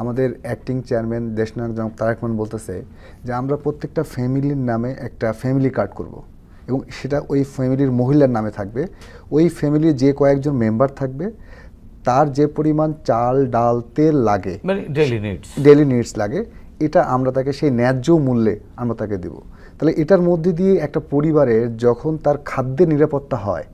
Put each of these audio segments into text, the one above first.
আমাদের acting chairman দেশনায়ক জনাব তারেক রহমান বলতেছে যে আমরা প্রত্যেকটা ফ্যামিলির নামে একটা ফ্যামিলি কার্ড করব। এবং সেটা ওই ফ্যামিলির মহিলার নামে থাকবে। ওই ফ্যামিলির যে কয়েকজন মেম্বার থাকবে তার যে পরিমাণ চাল ডাল তেল লাগে মানে ডেলি নিডস ডেলি নিডস লাগে এটা আমরা তাকে সেই ন্যায্য মূল্যে আমরা তাকে দেব। তাহলে এটার মধ্যে দিয়ে একটা পরিবারের যখন তার খাদ্যের নিরাপত্তা হয়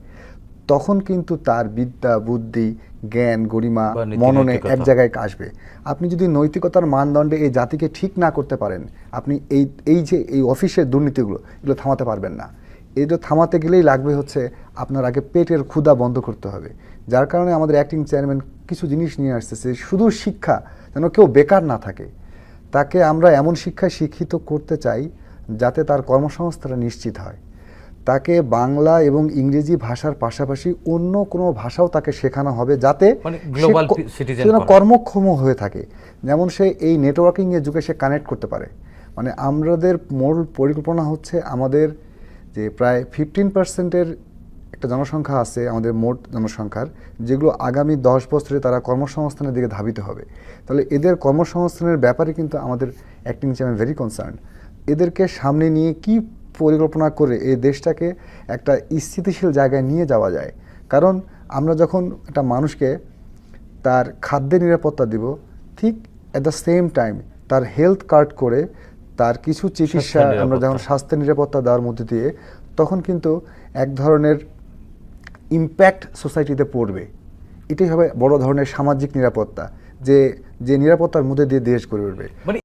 তখন কিন্তু তার বিদ্যা বুদ্ধি জ্ঞান গরিমা মননে এক জায়গায় আসবে আপনি যদি নৈতিকতার মানদণ্ডে এই জাতিকে ঠিক না করতে পারেন আপনি এই এই যে এই অফিসের দুর্নীতিগুলো এগুলো থামাতে পারবেন না। এগুলো থামাতে গেলেই লাগবে হচ্ছে আপনার আগে পেটের ক্ষুধা বন্ধ করতে হবে। যার কারণে আমাদের অ্যাক্টিং চেয়ারম্যান কিছু জিনিস নিয়ে আসতেছে শুধু শিক্ষা যেন কেউ বেকার না থাকে। তাকে আমরা এমন শিক্ষায় শিক্ষিত করতে চাই যাতে তার কর্মসংস্থানটা নিশ্চিত হয়। তাকে বাংলা এবং ইংরেজি ভাষার পাশাপাশি অন্য কোনো ভাষাও তাকে শেখানো হবে যাতে মানে। কর্মক্ষম হয়ে থাকে। যেমন সে এই নেটওয়ার্কিং এর যুগে সে কানেক্ট করতে পারে। মানে আমাদের মূল পরিকল্পনা হচ্ছে আমাদের যে প্রায় ফিফটিন পার্সেন্টের একটা জনসংখ্যা আছে আমাদের মোট জনসংখ্যার যেগুলো আগামী দশ বছরে তারা কর্মসংস্থানের দিকে ধাবিত হবে। তাহলে এদের কর্মসংস্থানের ব্যাপারে কিন্তু আমাদের অ্যাক্টিং চ্যানেল ভেরি কনসার্ন এদেরকে সামনে নিয়ে কি পরিকল্পনা করে এই দেশটাকে একটা স্থিতিশীল জায়গায় নিয়ে যাওয়া যায়। কারণ আমরা যখন একটা মানুষকে তার খাদ্যের নিরাপত্তা দিব ঠিক অ্যাট দ্য সেম টাইম তার হেলথ কার্ড করে তার কিছু চিকিৎসা আমরা যখন। স্বাস্থ্য নিরাপত্তা দেওয়ার মধ্যে দিয়ে তখন কিন্তু এক ধরনের ইম্প্যাক্ট সোসাইটিতে পড়বে। এটাই হবে বড় ধরনের সামাজিক নিরাপত্তা যে যে নিরাপত্তার মধ্যে দিয়ে দেশ গড়ে উঠবে। মানে